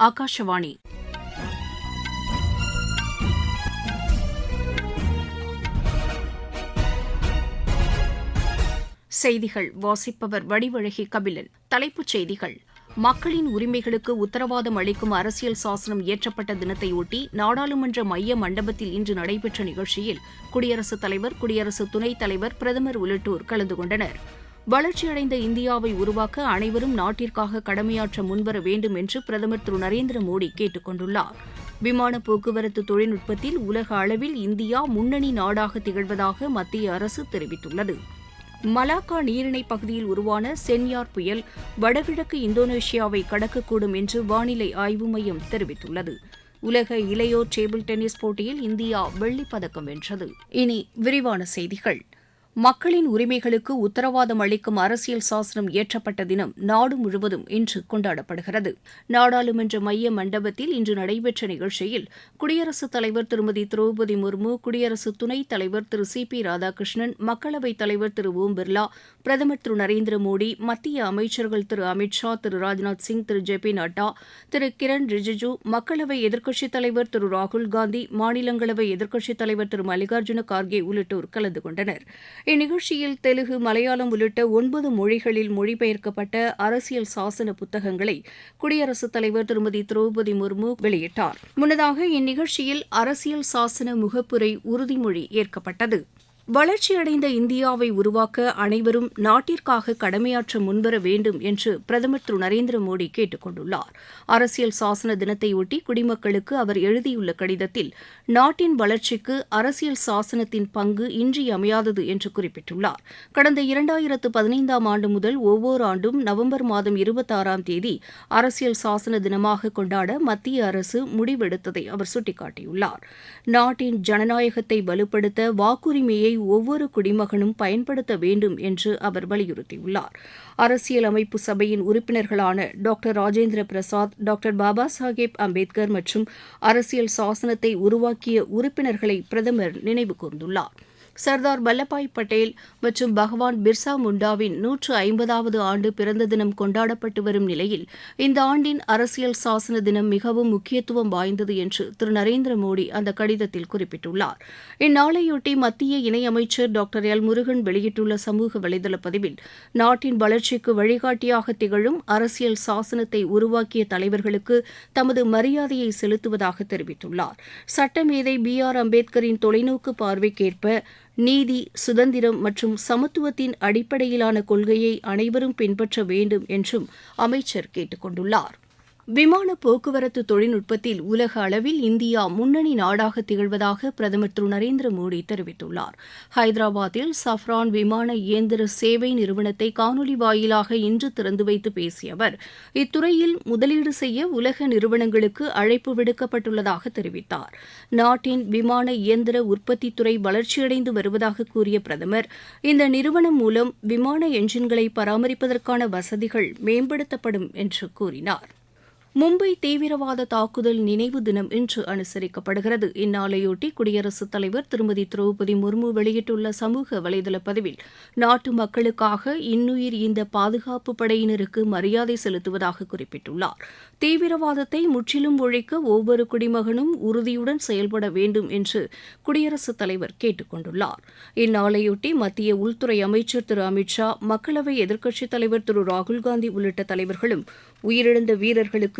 ஆகாஷவாணி செய்திகள். வாசிப்பவர் வடிவழகி கபிலன். தலைப்புச் செய்திகள். மக்களின் உரிமைகளுக்கு உத்தரவாதம் அளிக்கும் அரசியல் சாசனம் இயற்றப்பட்ட தினத்தையொட்டி நாடாளுமன்ற மைய மண்டபத்தில் இன்று நடைபெற்ற நிகழ்ச்சியில் குடியரசுத் தலைவர் குடியரசு துணைத் தலைவர் பிரதமர் உள்ளிட்டோர் கலந்து கொண்டனர். வளர்ச்சியடைந்த இந்தியாவை உருவாக்க அனைவரும் நாட்டிற்காக கடமையாற்ற முன்வர வேண்டும் என்று பிரதமர் திரு. நரேந்திர மோடி கேட்டுக் கொண்டுள்ளார். விமான போக்குவரத்து தொழில்நுட்பத்தில் உலக அளவில் இந்தியா முன்னணி நாடாக திகழ்வதாக மத்திய அரசு தெரிவித்துள்ளது. மலாக்கா நீரிணை பகுதியில் உருவான சென்யார் புயல் வடகிழக்கு இந்தோனேஷியாவை கடக்கக்கூடும் என்று வானிலை ஆய்வு மையம் தெரிவித்துள்ளது. உலக இளையோர் டேபிள் டென்னிஸ் போட்டியில் இந்தியா வெள்ளிப் பதக்கம் வென்றது. இனி விரிவான செய்திகள். மக்களின் உரிமைகளுக்கு உத்தரவாதம் அளிக்கும் அரசியல் சாசனம் இயற்றப்பட்ட தினம் நாடு முழுவதும் இன்று கொண்டாடப்படுகிறது. நாடாளுமன்ற மைய மண்டபத்தில் இன்று நடைபெற்ற நிகழ்ச்சியில் குடியரசுத் தலைவர் திருமதி திரௌபதி முர்மு குடியரசு துணைத் தலைவர் திரு சி பி ராதாகிருஷ்ணன் மக்களவைத் தலைவர் திரு ஓம் பிர்லா பிரதமர் திரு நரேந்திர மோடி மத்திய அமைச்சர்கள் திரு அமித் ஷா திரு ராஜ்நாத் சிங் திரு ஜே பி நட்டா திரு கிரண் ரிஜிஜு மக்களவை எதிர்க்கட்சித் தலைவர் திரு ராகுல் காந்தி மாநிலங்களவை எதிர்க்கட்சித் தலைவர் திரு மல்லிகார்ஜுன கார்கே உள்ளிட்டோர் கலந்து கொண்டனர். இந்நிகழ்ச்சியில் தெலுங்கு மலையாளம் உள்ளிட்ட ஒன்பது மொழிகளில் மொழிபெயர்க்கப்பட்ட அரசியல் சாசன புத்தகங்களை குடியரசுத் தலைவர் திருமதி திரௌபதி முர்மு வெளியிட்டார். முன்னதாக இந்நிகழ்ச்சியில் அரசியல் சாசன முகப்புரை உறுதிமொழி ஏற்கப்பட்டது. வளர்ச்சியடைந்த இந்தியாவை உருவாக்க அனைவரும் நாட்டிற்காக கடமையாற்ற முன்வர வேண்டும் என்று பிரதமர் திரு நரேந்திர மோடி கேட்டுக் கொண்டுள்ளார். அரசியல் சாசன தினத்தையொட்டி குடிமக்களுக்கு அவர் எழுதியுள்ள கடிதத்தில் நாட்டின் வளர்ச்சிக்கு அரசியல் சாசனத்தின் பங்கு இன்றியமையாதது என்று குறிப்பிட்டுள்ளார். கடந்த இரண்டாயிரத்து பதினைந்தாம் ஆண்டு முதல் ஒவ்வொரு ஆண்டும் நவம்பர் மாதம் இருபத்தாறாம் தேதி அரசியல் சாசன தினமாக கொண்டாட மத்திய அரசு முடிவெடுத்ததை அவர் சுட்டிக்காட்டியுள்ளார். நாட்டின் ஜனநாயகத்தை வலுப்படுத்த வாக்குரிமையை ஒவ்வொரு குடிமகனும் பயன்படுத்த வேண்டும் என்று அவர் வலியுறுத்தியுள்ளார். அரசியல் அமைப்பு சபையின் உறுப்பினர்களான டாக்டர் ராஜேந்திர பிரசாத் டாக்டர் பாபா சாஹேப் அம்பேத்கர் மற்றும் அரசியல் சாசனத்தை உருவாக்கிய உறுப்பினர்களை பிரதமர் நினைவு கூர்ந்துள்ளாா் சர்தார் வல்லபாய் பட்டேல் மற்றும் பகவான் பிர்சா முண்டாவின் நூற்று ஐம்பதாவது ஆண்டு பிறந்த தினம் கொண்டாடப்பட்டு வரும் நிலையில் இந்த ஆண்டின் அரசியல் சாசன தினம் மிகவும் முக்கியத்துவம் வாய்ந்தது என்று திரு நரேந்திர மோடி அந்த கடிதத்தில் குறிப்பிட்டுள்ளார். இந்நாளையொட்டி மத்திய இணையமைச்சர் டாக்டர் எல் முருகன் வெளியிட்டுள்ள சமூக வலைதள பதிவில் நாட்டின் வளர்ச்சிக்கு வழிகாட்டியாக திகழும் அரசியல் சாசனத்தை உருவாக்கிய தலைவர்களுக்கு தமது மரியாதையை செலுத்துவதாக தெரிவித்துள்ளார். சட்டமேதை பி ஆர் அம்பேத்கரின் தொலைநோக்கு பார்வைக்கேற்ப நீதி சுதந்திரம் மற்றும் சமத்துவத்தின் அடிப்படையிலான கொள்கையை அனைவரும் பின்பற்ற வேண்டும் என்றும் அமைச்சர் கேட்டுக் கொண்டுள்ளார் விமான போக்குவரத்து தொழில்நுட்பத்தில் உலக அளவில் இந்தியா முன்னணி நாடாக திகழ்வதாக பிரதமர் திரு நரேந்திர மோடி தெரிவித்துள்ளார். ஹைதராபாத்தில் சஃப்ரான் விமான இயந்திர சேவை நிறுவனத்தை காணொலி வாயிலாக இன்று திறந்து வைத்து பேசிய அவர் இத்துறையில் முதலீடு செய்ய உலக நிறுவனங்களுக்கு அழைப்பு விடுக்கப்பட்டுள்ளதாக தெரிவித்தார். நாட்டின் விமான இயந்திர உற்பத்தி துறை வளர்ச்சியடைந்து வருவதாக கூறிய பிரதமர் இந்த நிறுவனம் மூலம் விமான என்ஜின்களை பராமரிப்பதற்கான வசதிகள் மேம்படுத்தப்படும் என்று கூறினார். மும்பை தீவிரவாத தாக்குதல் நினைவு தினம் இன்று அனுசரிக்கப்படுகிறது. இந்நாளையொட்டி குடியரசுத் தலைவர் திருமதி திரௌபதி முர்மு வெளியிட்டுள்ள சமூக வலைதள பதிவில் நாட்டு மக்களுக்காக இன்னுயிர் இந்த பாதுகாப்பு படையினருக்கு மரியாதை செலுத்துவதாக குறிப்பிட்டுள்ளார். தீவிரவாதத்தை முற்றிலும் ஒழிக்க ஒவ்வொரு குடிமகனும் உறுதியுடன் செயல்பட வேண்டும் என்று குடியரசுத் தலைவர் கேட்டுக் கொண்டுள்ளார். இந்நாளையொட்டி மத்திய உள்துறை அமைச்சர் திரு அமித் ஷா மக்களவை எதிர்க்கட்சித் தலைவர் திரு ராகுல்காந்தி உள்ளிட்ட தலைவர்களும் உயிரிழந்த வீரர்களுக்கு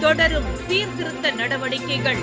தொடரும் சீர்திருத்த நடவடிக்கைகள்.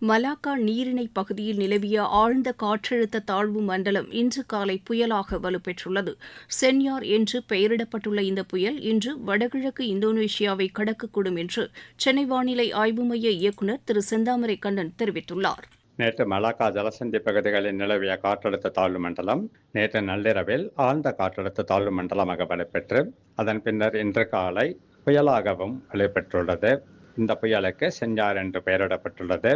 மலாக்கா நீரிணை பகுதியில் நிலவிய ஆழ்ந்த காற்றழுத்த தாழ்வு மண்டலம் இன்று காலை புயலாக வலுப்பெற்றுள்ளது. சென்யார் என்று பெயரிடப்பட்டுள்ள இந்த புயல் இன்று வடகிழக்கு இந்தோனேஷியாவை கடக்கக்கூடும் என்று சென்னை வானிலை ஆய்வு மைய இயக்குநர் திரு செந்தாமரை கண்ணன் தெரிவித்துள்ளார். நேற்று மலாக்கா ஜலசந்தி பகுதிகளில் நிலவிய காற்றழுத்த தாழ்வு மண்டலம் நேற்று நள்ளிரவில் ஆழ்ந்த காற்றழுத்த தாழ்வு மண்டலமாக வலுப்பெற்று அதன் பின்னர் இன்று காலை புயலாகவும் வலுப்பெற்றுள்ளது. இந்த புயலுக்கு செஞ்சார் என்று பெயரிடப்பட்டுள்ளது.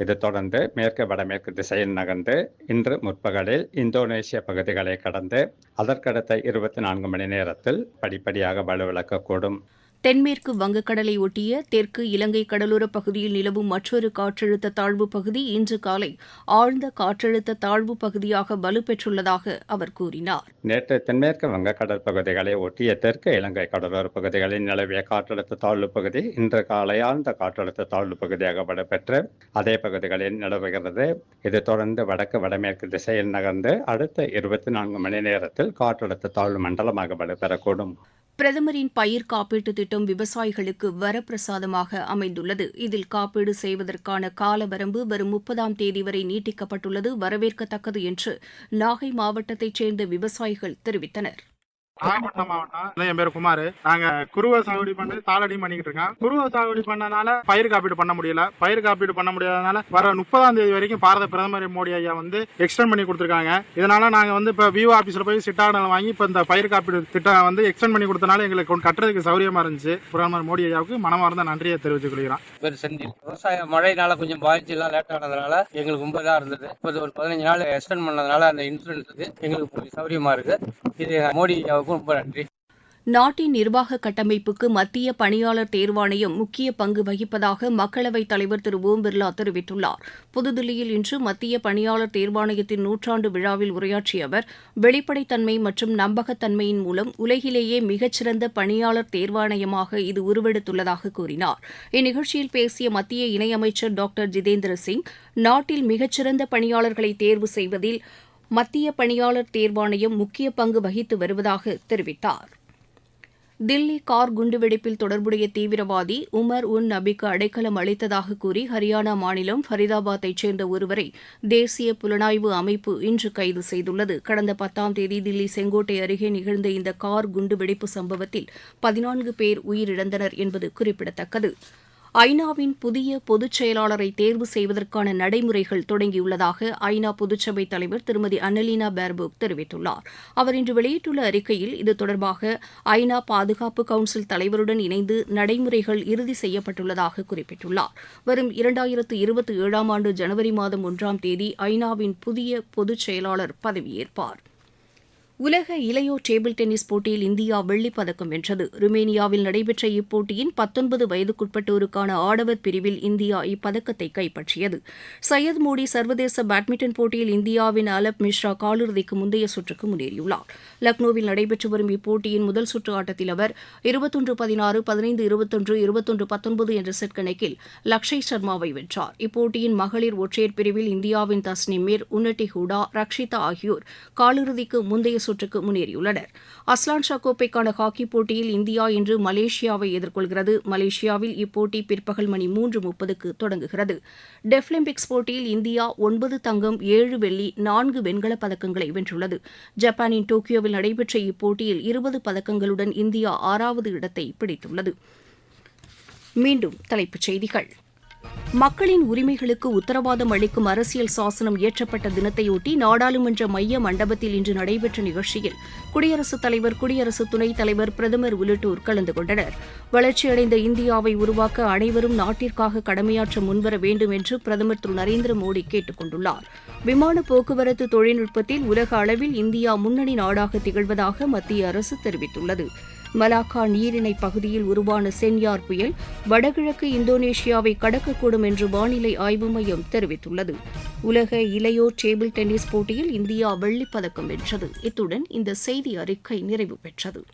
இது தொடர்ந்து மேற்கு வடமேற்கு திசையில் நகர்ந்து இன்று முற்பகலில் இந்தோனேசிய பகுதிகளை கடந்து அதற்கடுத்த இருபத்தி நான்கு மணி நேரத்தில் படிப்படியாக வலுவிழக்கக்கூடும். தென்மேற்கு வங்கக்கடலை ஒட்டிய தெற்கு இலங்கை கடலோரப் பகுதியில் நிலவும் மற்றொரு காற்றழுத்த தாழ்வு பகுதி இன்று காலை ஆழ்ந்த காற்றழுத்த தாழ்வு பகுதியாக வலுப்பெற்றுள்ளதாக அவர் கூறினார். நேற்று தென்மேற்கு வங்கக்கடல் பகுதிகளை ஒட்டிய தெற்கு இலங்கை கடலோர பகுதிகளில் நிலவிய காற்றழுத்த தாழ்வு பகுதி இன்று காலை ஆழ்ந்த காற்றழுத்த தாழ்வு பகுதியாக வலுப்பெற்று அதே பகுதிகளில் நிலவுகிறது. இது தொடர்ந்து வடக்கு வடமேற்கு திசையில் நகர்ந்து அடுத்த இருபத்தி நான்கு மணி நேரத்தில் காற்றழுத்த தாழ்வு மண்டலமாக வலுப்பெறக்கூடும். பிரதமரின் பயிர் காப்பீட்டு திட்டம் விவசாயிகளுக்கு வரப்பிரசாதமாக அமைந்துள்ளது. இதில் காப்பீடு செய்வதற்கான கால வரம்பு வரும் முப்பதாம் தேதி வரை நீட்டிக்கப்பட்டுள்ளது. வரவேற்கத்தக்கது என்று நாகை மாவட்டத்தைச் சேர்ந்த விவசாயிகள் தெரிவித்தனர். நாகப்பட்டினம் மாவட்டம் என் பேர் குமார். நாங்க குருவை சாகுபடி பண்ணி தாளடியும் பண்ணிக்கிட்டு இருக்கோம். குருவை சாகுபடி பண்ணனால பயிர் காப்பீடு பண்ண முடியல. பயிர் காப்பீடு பண்ண முடியாதனால வர முப்பதாம் தேதி வரைக்கும் பாரத பிரதமர் மோடி ஐயா வந்து எக்ஸ்டெண்ட் பண்ணி கொடுத்துருக்காங்க. இதனால நாங்க வந்து இப்ப விவோ ஆபீஸ்ல போய் சிட்டாடல் வாங்கி இப்ப இந்த பயிர் காப்பீடு திட்டம் வந்து எக்ஸ்டெண்ட் பண்ணி கொடுத்தனால எங்களுக்கு கட்டுறதுக்கு சௌரியமா இருந்துச்சு. பிரதமர் மோடி ஐயாவுக்கு மனமார்ந்த நன்றியை தெரிவித்துக் கொள்கிறோம். விவசாய மழையினால கொஞ்சம் பாதிச்சு எல்லாம் லேட் ஆனதுனால எங்களுக்கு ரொம்ப இதாக இருந்தது. இப்போ ஒரு பதினஞ்சு நாள் எக்ஸ்டெண்ட் பண்ணதுனால அந்த இன்சூரன்ஸ் எங்களுக்கு சௌரியமா இருக்கு. இது மோடி ரொம்ப நன்றி. நாட்டின் நிர்வாக கட்டமைப்புக்கு மத்திய பணியாளர் தேர்வாணையம் முக்கிய பங்கு வகிப்பதாக மக்களவைத் தலைவர் திரு ஓம் பிர்லா தெரிவித்துள்ளார். புதுதில்லியில் இன்று மத்திய பணியாளர் தேர்வாணையத்தின் நூற்றாண்டு விழாவில் உரையாற்றிய அவர் வெளிப்படைத்தன்மை மற்றும் நம்பகத்தன்மையின் மூலம் உலகிலேயே மிகச்சிறந்த பணியாளர் தேர்வாணையமாக இது உருவெடுத்துள்ளதாக கூறினார். இந்நிகழ்ச்சியில் பேசிய மத்திய இணையமைச்சர் டாக்டர் ஜிதேந்திர சிங் நாட்டில் மிகச்சிறந்த பணியாளர்களை தேர்வு செய்வதில் மத்திய பணியாளர் தேர்வாணையம் முக்கிய பங்கு வகித்து வருவதாக தெரிவித்தார். தில்லி கார் குண்டுவெடிப்பில் தொடர்புடைய தீவிரவாதி உமர் உன் நபிக்கு அடைக்கலம் அளித்ததாக கூறி ஹரியானா மாநிலம் ஃபரிதாபாத்தைச் சேர்ந்த ஒருவரை தேசிய புலனாய்வு அமைப்பு இன்று கைது செய்துள்ளது. கடந்த பத்தாம் தேதி தில்லி செங்கோட்டை அருகே நிகழ்ந்த இந்த கார் குண்டுவெடிப்பு சம்பவத்தில் பதினான்கு பேர் உயிரிழந்தனர் என்பது குறிப்பிடத்தக்கது. ஐநாவின் புதிய பொதுச் செயலாளரை தேர்வு செய்வதற்கான நடைமுறைகள் தொடங்கியுள்ளதாக ஐநா பொதுச்சபை தலைவர் திருமதி அன்னலீனா பேர்போக் தெரிவித்துள்ளார். அவர் இன்று வெளியிட்டுள்ள அறிக்கையில் இது தொடர்பாக ஐநா பாதுகாப்பு கவுன்சில் தலைவருடன் இணைந்து நடைமுறைகள் இறுதி செய்யப்பட்டுள்ளதாக குறிப்பிட்டுள்ளார். வரும் இரண்டாயிரத்து இருபத்தி ஏழாம் ஆண்டு ஜனவரி மாதம் ஒன்றாம் தேதி ஐநாவின் புதிய பொதுச் செயலாளர் பதவியேற்பார். உலக இளையோர் டேபிள் டென்னிஸ் போட்டியில் இந்தியா வெள்ளிப்பதக்கம் வென்றது. ருமேனியாவில் நடைபெற்ற இப்போட்டியின் பத்தொன்பது வயதுக்குட்பட்டோருக்கான ஆடவர் பிரிவில் இந்தியா இப்பதக்கத்தை கைப்பற்றியது. சையத் மோடி சர்வதேச பேட்மிண்டன் போட்டியில் இந்தியாவின் அலப் மிஸ்ரா காலிறுதிக்கு முந்தைய சுற்றுக்கு முன்னேறியுள்ளார். லக்னோவில் நடைபெற்று வரும் இப்போட்டியின் முதல் சுற்று ஆட்டத்தில் அவர் இருபத்தொன்று பதினாறு பதினைந்து இருபத்தொன்று இருபத்தொன்று பத்தொன்பது என்ற செட் கணக்கில் லக்ஷய் சர்மாவை வென்றார். இப்போட்டியின் மகளிர் ஒற்றையர் பிரிவில் இந்தியாவின் தஸ்னிமீர் உன்னட்டி ஹூடா ரக்ஷிதா ஆகியோர் காலிறுதிக்கு முந்தைய சுற்றுக்கு முன்னேறியுள்ளனர். அஸ்லான் ஷா கோப்பைக்கான ஹாக்கி போட்டியில் இந்தியா இன்று மலேசியாவை எதிர்கொள்கிறது. மலேசியாவில் இப்போட்டி பிற்பகல் மணி மூன்று முப்பதுக்கு தொடங்குகிறது. டெஃபிலிம்பிக்ஸ் போட்டியில் இந்தியா ஒன்பது தங்கம் ஏழு வெள்ளி நான்கு வெண்கலப் பதக்கங்களை வென்றுள்ளது. ஜப்பானின் டோக்கியோவில் நடைபெற்ற இப்போட்டியில் இருபது பதக்கங்களுடன் இந்தியா ஆறாவது இடத்தை பிடித்துள்ளது. மீண்டும் தலைப்புச் செய்திகள். மக்களின் உரிமைகளுக்கு உத்தரவாதம் அளிக்கும் அரசியல் சாசனம் இயற்றப்பட்ட தினத்தையொட்டி நாடாளுமன்ற மைய மண்டபத்தில் இன்று நடைபெற்ற நிகழ்ச்சியில் குடியரசுத் தலைவர் குடியரசு துணைத் தலைவர் பிரதமர் உள்ளிட்டோர் கலந்து கொண்டனர். வளர்ச்சியடைந்த இந்தியாவை உருவாக்க அனைவரும் நாட்டிற்காக கடமையாற்ற முன்வர வேண்டும் என்று பிரதமர் திரு. நரேந்திர மோடி கேட்டுக் கொண்டுள்ளார். விமான போக்குவரத்து தொழில்நுட்பத்தில் உலக அளவில் இந்தியா முன்னணி நாடாக திகழ்வதாக மத்திய அரசு தெரிவித்துள்ளது. மலாக்கா நீரிணை பகுதியில் உருவான சென்யார் புயல் வடகிழக்கு இந்தோனேஷியாவை கடக்கக்கூடும் என்று வானிலை ஆய்வு மையம் தெரிவித்துள்ளது. உலக இளையோர் டேபிள் டென்னிஸ் போட்டியில் இந்தியா வெள்ளிப் பதக்கம் வென்றது. இத்துடன் இந்த செய்தி அறிக்கை நிறைவு பெற்றது.